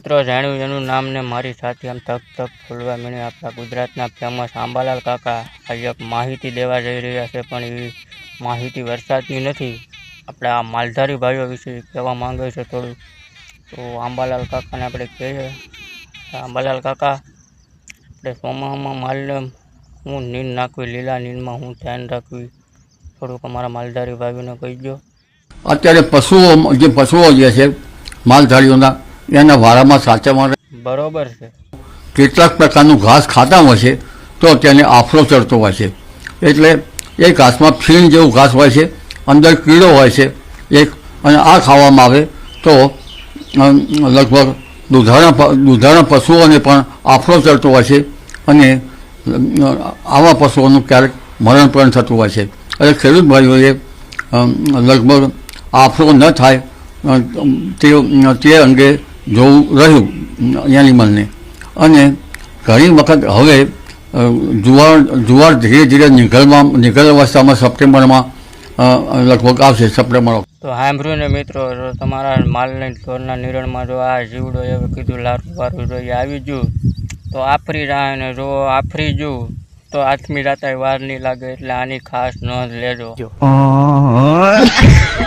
મિત્રો, જાણ્યું એનું નામ ને મારી સાથે આમ તક તક ખોલવા મીણી આપણા ગુજરાતના ફેમસ આંબાલાલ કાકા આજે માહિતી દેવા જઈ રહ્યા છે, પણ એ માહિતી વરસાદની નથી. આપણે આ માલધારી ભાઈઓ વિશે કહેવા માંગે છે થોડું તો આંબાલાલ કાકાને આપણે કહીએ. આંબાલાલ કાકા, આપણે ચોમાસામાં માલને હું નીંદ નાખવી, લીલા નીંદમાં હું ધ્યાન રાખવી. થોડુંક અમારા માલધારી ભાઈઓને કહી દો અત્યારે પશુઓ, જે પશુઓ જે છે, માલધારીઓના એના વારામાં સાચવવા બરોબર છે. કેટલાક પ્રકારનું ઘાસ ખાતા હોય છે તો તેને આફરો ચડતો હોય છે. એટલે એ ઘાસમાં ફીણ જેવું ઘાસ હોય છે અંદર કીડો હોય છે એક અને આ ખાવામાં આવે તો લગભગ દૂધાણા પ- દૂધાણા પશુઓને પણ આફરો ચડતો હોય છે અને આવા પશુઓનું ક્યારેક મરણ પણ થતું હોય છે. એટલે ખેડૂત ભાઈઓએ લગભગ આફરો ન થાય તે તે અંગે જોવું રહ્યું એનિમલને અને ઘણી વખત હવે જુવાર જુવાર ધીરે ધીરે નીકળવા નીકળ અવસ્થામાં સપ્ટેમ્બરમાં લગભગ આવશે સપ્ટેમ્બર તો સાંભળ્યું ને મિત્રો તમારા માલને ઢોરના નિરણમાં જો આ જીવડો એવું કીધું લારું વારું જો આવી ગયું તો આફરી રાહ ને જો આફરી જુ તો આઠમી રાતે વાર નહીં લાગે એટલે આની ખાસ નોંધ લેજો.